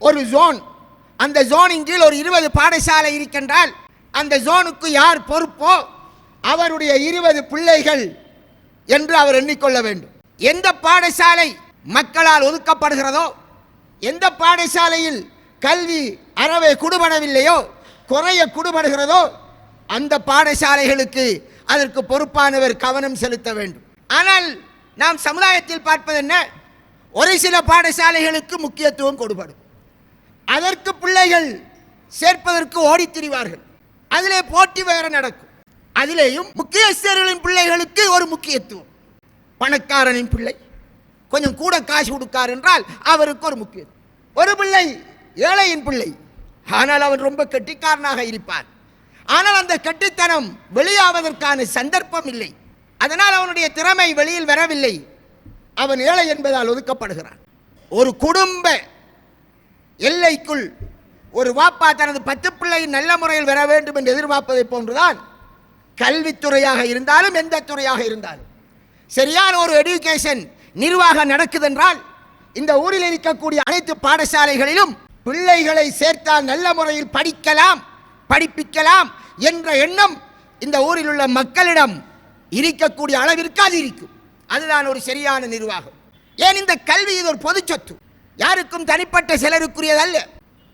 ஒரு ஜோன் அந்த ஜோனின் கீழ் ஒரு இருபது பாடசாலை இருக்கின்றால் அந்த ஜோனுக்கு யார் பொறுப்போ அவருடைய இருபது பிள்ளைகள் என்று அவர் எண்ணிக்கொள்ள வேண்டும். எந்த பாடசாலை மக்களால் ஒதுக்கப்படுகிறதோ எந்த பாடசாலையில் கல்வி அறவே குடுபடவில்லையோ குறைய குடுபடுகிறதோ அந்த பாடசாலைகளுக்கு அதற்கு பொறுப்பானவர் கவனம் செலுத்த வேண்டும். ஆனால் நாம் சமுதாயத்தில் பார்ப்பது என்ன? ஒரு சில பாடசாலைகளுக்கு முக்கியத்துவம் கொடுப்படும் அதற்கு பிள்ளைகள் சேர்ப்பதற்கு ஓடித் திரிவார்கள். அதிலே போட்டி வேற நடக்கும். அதிலேயும் முக்கியஸ்தர்களின் பிள்ளைகளுக்கு ஒரு முக்கியத்துவம். பணக்காரனின் பிள்ளை கொஞ்சம் கூட காசு கொடுக்கார் என்றால் அவருக்கு ஒரு முக்கியத்துவம். ஒரு பிள்ளை ஏழையின் பிள்ளை ஆனால் அவன் ரொம்ப கெட்டிக்காரனாக இருப்பான். ஆனால் அந்த கெட்டித்தனம் வெளியாவதற்கான சந்தர்ப்பம் இல்லை. அதனால் அவனுடைய திறமை வெளியில் வரவில்லை. அவன் ஏழை என்பதால் ஒதுக்கப்படுகிறான். ஒரு குடும்ப எல்லைக்குள் ஒரு வாப்பா தனது பத்து பிள்ளை நல்ல முறையில் வர வேண்டும் என்று எதிர்பார்ப்பதை போன்றுதான் கல்வித்துறையாக இருந்தாலும் எந்த துறையாக இருந்தாலும். சரியான ஒரு எடுக்கேஷன் நிர்வாகம் நடக்குதென்றால் இந்த ஊரில் இருக்கக்கூடிய அனைத்து பாடசாலைகளிலும் பிள்ளைகளை சேர்த்தால் நல்ல முறையில் படிக்கலாம் படிப்பிக்கலாம் என்ற எண்ணம் இந்த ஊரில் உள்ள மக்களிடம் இருக்கக்கூடிய அளவிற்கு அது இருக்கும். அதுதான் ஒரு சரியான நிர்வாகம். ஏன் இந்த கல்வி இது ஒரு பொது சொத்து? யாருக்கும் தனிப்பட்ட சிலருக்குரியதல்ல.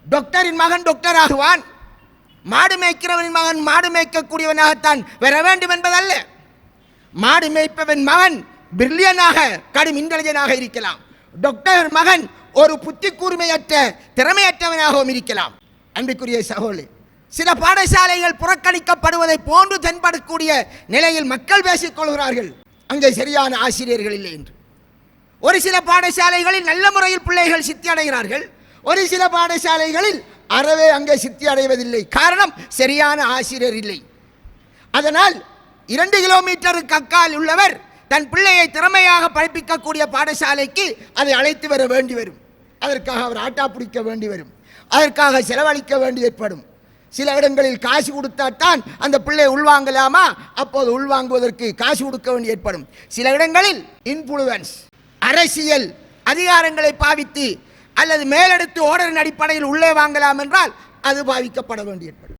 டாக்டரின் மகன் டாக்டர் ஆகுவான். மாடு மேய்க்கிறவனின் மகன் மாடு மேய்க்கக்கூடியவனாகத்தான் வர வேண்டும் என்பதல்ல. மாடு மேய்ப்பவன் மகன் பிரில்லியனாக கடும் இன்டெலிஜனாக இருக்கலாம். டாக்டர் மகன் ஒரு புத்தி கூர்மையற்ற திறமையற்றவனாகவும் இருக்கலாம். அன்புக்குரிய சகோலி சில பாடசாலைகள் புறக்கணிக்கப்படுவதை போன்று தென்படக்கூடிய நிலையில் மக்கள் பேசிக் கொள்கிறார்கள். அங்கே சரியான ஆசிரியர்கள் இல்லை என்று. ஒரு சில பாடசாலைகளில் நல்ல முறையில் பிள்ளைகள் சித்தி அடைகிறார்கள் ஒரு சில பாடசாலைகளில் அறவே அங்கே சித்தி அடைவதில்லை காரணம் சரியான ஆசிரியர் இல்லை. அதனால் இரண்டு கிலோமீட்டருக்கு அக்கால் உள்ளவர் தன் பிள்ளையை திறமையாக படிப்பிக்கக்கூடிய பாடசாலைக்கு அதை அழைத்து வர வேண்டி வரும். அதற்காக அவர் ஆட்டா பிடிக்க வேண்டி வரும். அதற்காக செலவழிக்க வேண்டி ஏற்படும். சில இடங்களில் காசு கொடுத்தாத்தான் அந்த பிள்ளை உள்வாங்கலாமா? அப்போது உள்வாங்குவதற்கு காசு கொடுக்க வேண்டி ஏற்படும். சில இடங்களில் இன்ஃப்ளூயன்ஸ் அரசியல் அதிகாரங்களை பாவித்து அல்லது மேலெடுத்து ஓர்டரின் அடிப்படையில் உள்ளே வாங்கலாம் என்றால் அது பாவிக்கப்பட வேண்டியது.